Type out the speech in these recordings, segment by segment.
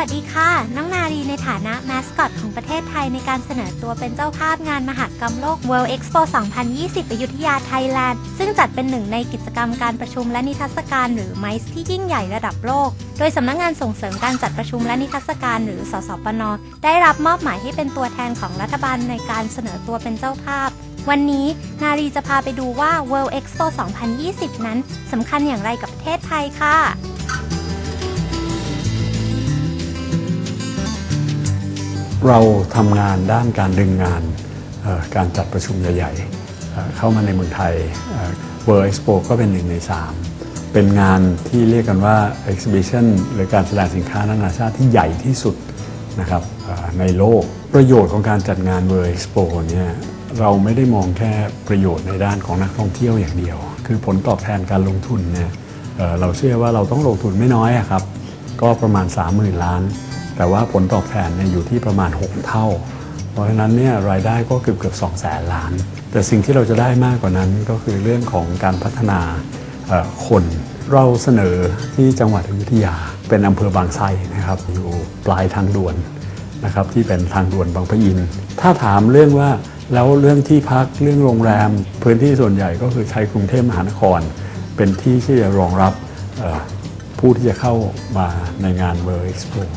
วัสดีค่ะ น้องนารีในฐานะแมสคอตของประเทศไทยในการเสนอตัวเป็นเจ้าภาพงานมหกรรมโลก World Expo 2020อยุธยาไทยแลนด์ ซึ่งจัดเป็นหนึ่งในกิจกรรมการประชุมและนิทรรศการหรือ MICE ที่ยิ่งใหญ่ระดับโลก โดยสำนักงานส่งเสริมการจัดประชุมและนิทรรศการหรือ สสปน ได้รับมอบหมายให้เป็นตัวแทนของรัฐบาลในการเสนอตัวเป็นเจ้าภาพวันนี้นารีจะพาไปดูว่า World Expo 2020 นั้นสำคัญอย่างไรกับประเทศไทยค่ะ เราทำงานด้านการดึงงานการจัดประชุมใหญ่ๆ เข้ามาในเมืองไทยเอ่อ World Expo ก็เป็นหนึ่งใน 3 เป็นงานที่เรียกกันว่า Exhibition หรือการแสดงสินค้านานาชาติที่ใหญ่ที่สุดนะครับในโลกประโยชน์ของการจัดงาน World Expo เนี่ยเราไม่ได้มองแค่ประโยชน์ในด้านของนักท่องเที่ยวอย่างเดียว คือผลตอบแทนการลงทุนเนี่ยเราเชื่อว่าเราต้องลงทุนไม่น้อยครับ ก็ประมาณ 30,000 ล้าน แต่ว่าผลตอบแทนเนี่ยอยู่ที่ประมาณ 6 เท่า เพราะฉะนั้นเนี่ยรายได้ก็เกือบเกือบ2แสนล้าน แต่สิ่งที่เราจะได้มากกว่านั้นก็คือเรื่องของการพัฒนาคนเราเสนอที่จังหวัดอยุธยา เป็นอำเภอบางไทรนะครับอยู่ปลายทางด่วนนะครับที่เป็นทางด่วนบางปะอิน ถ้าถามเรื่องว่าแล้วเรื่องที่พักเรื่องโรงแรม พื้นที่ส่วนใหญ่ก็คือใช้กรุงเทพมหานคร เป็นที่ที่จะรองรับผู้ที่จะเข้ามาในงาน World Expo ปิด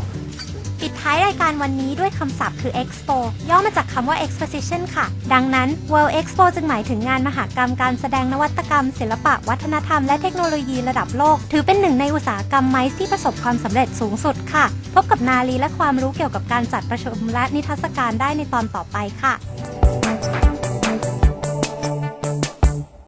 ท้ายรายการวันนี้ด้วยคำศัพท์คือ Expo ย่อมาจากคำว่า Exposition ค่ะ ดังนั้น World Expo จึงหมายถึงงานมหกรรมการแสดงนวัตกรรม ศิลปะ วัฒนธรรมและเทคโนโลยีระดับโลก ถือเป็นหนึ่งในอุตสาหกรรมไมซ์ที่ประสบความสำเร็จสูงสุดค่ะ พบกับนาลีและความรู้เกี่ยวกับการจัดประชุมและนิทรรศการได้ในตอนต่อไปค่ะ